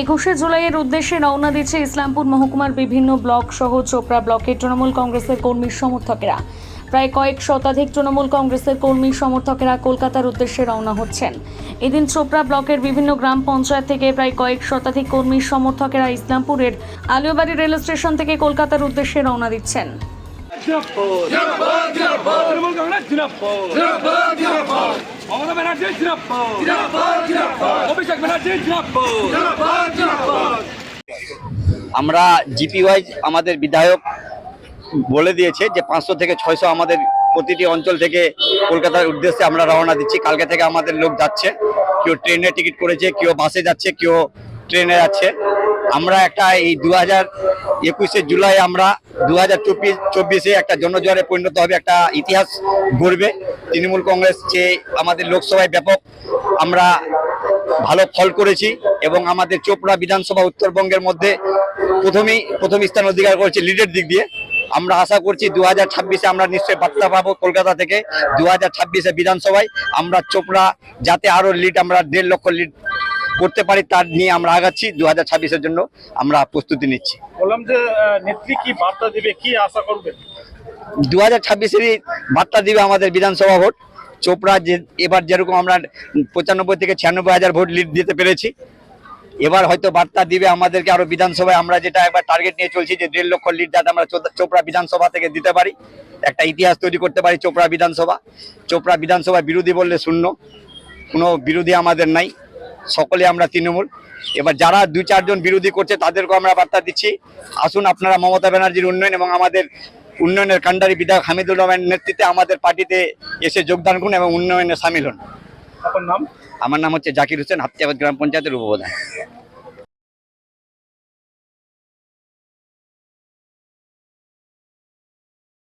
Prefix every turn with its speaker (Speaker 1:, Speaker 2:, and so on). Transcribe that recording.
Speaker 1: একুশে জুলাইয়ের উদ্দেশ্যে রওনা দিচ্ছে ইসলামপুর মহকুমার বিভিন্ন ব্লক সহ চোপড়া ব্লকে তৃণমূল কংগ্রেসের কর্মী সমর্থকেরা। প্রায় কয়েক শতাধিক তৃণমূল কংগ্রেসের কর্মী সমর্থকেরা কলকাতার উদ্দেশ্যে রওনা হচ্ছেন। এদিন চোপড়া ব্লকের বিভিন্ন গ্রাম পঞ্চায়েত থেকে প্রায় কয়েক শতাধিক কর্মী সমর্থকেরা ইসলামপুরের আলিয়াবাড়ি রেল স্টেশন থেকে কলকাতার উদ্দেশ্যে রওনা দিচ্ছেন।
Speaker 2: মমতা ব্যানার্জি অভিষেক ব্যানার্জি
Speaker 3: আমরা জিপি ওয়াইজ আমাদের বিধায়ক বলে দিয়েছে যে পাঁচশো থেকে ছয়শো আমাদের প্রতিটি অঞ্চল থেকে কলকাতার উদ্দেশ্যে আমরা রওনা দিচ্ছি। কালকে থেকে আমাদের লোক যাচ্ছে কেউ ট্রেনে টিকিট করেছে কেউ বাসে যাচ্ছে কেউ ট্রেনে যাচ্ছে। আমরা একটা এই দু হাজার একুশে জুলাই আমরা দু হাজার চব্বিশ চব্বিশে একটা জনজোয়ারে পরিণত হবে একটা ইতিহাস গড়বে। তৃণমূল কংগ্রেস যে আমাদের লোকসভায় ব্যাপক আমরা ভালো ফল করেছি এবং আমাদের চোপড়া বিধানসভা উত্তরবঙ্গের মধ্যে প্রথমেই প্রথম স্থান অধিকার করেছি লিডের দিক দিয়ে। আমরা আশা করছি দু হাজার ছাব্বিশে আমরা নিশ্চয়ই বার্তা পাবো কলকাতা থেকে। দু হাজার ছাব্বিশে বিধানসভায় আমরা চোপড়া যাতে আরও লিড আমরা দেড় লক্ষ লিড করতে পারি তার নিয়ে আমরা আগাচ্ছি। দু হাজার ছাব্বিশের জন্য আমরা প্রস্তুতি নিচ্ছি।
Speaker 4: বললাম যে নেত্রী কি বার্তা দিবে? কি আশা করবে
Speaker 3: দু হাজার ছাব্বিশেরই বার্তা দিবে আমাদের বিধানসভা ভোট। চোপড়া যে এবার যেরকম আমরা পঁচানব্বই থেকে ছিয়ানব্বই হাজার ভোট লিড দিতে পেরেছি, এবার হয়তো বার্তা দিবে আমাদেরকে আরও বিধানসভায় আমরা যেটা একবার টার্গেট নিয়ে চলছি যে দেড় লক্ষ লিড যাতে আমরা চোপড়া বিধানসভা থেকে দিতে পারি। একটা ইতিহাস তৈরি করতে পারি চোপড়া বিধানসভা। চোপড়া বিধানসভা বিরোধী বললে শূন্য, কোনো বিরোধী আমাদের নাই, সকলে আমরা তৃণমূল। এবার যারা দুই চারজন বিরোধী করছে তাদেরকেও আমরা বার্তা দিচ্ছি। আসুন আপনারা মমতা ব্যানার্জির উন্নয়ন এবং আমাদের উন্নয়নের কান্ডারি বিধায়ক হামিদুর রহমানের নেতৃত্বে আমাদের পার্টিতে এসে যোগদান করুন এবং উন্নয়নে সামিল হন।
Speaker 4: আপনার নাম?
Speaker 3: আমার নাম হচ্ছে জাকির হোসেন হাতিয়াবাদ গ্রাম পঞ্চায়েতের উপপ্রধান।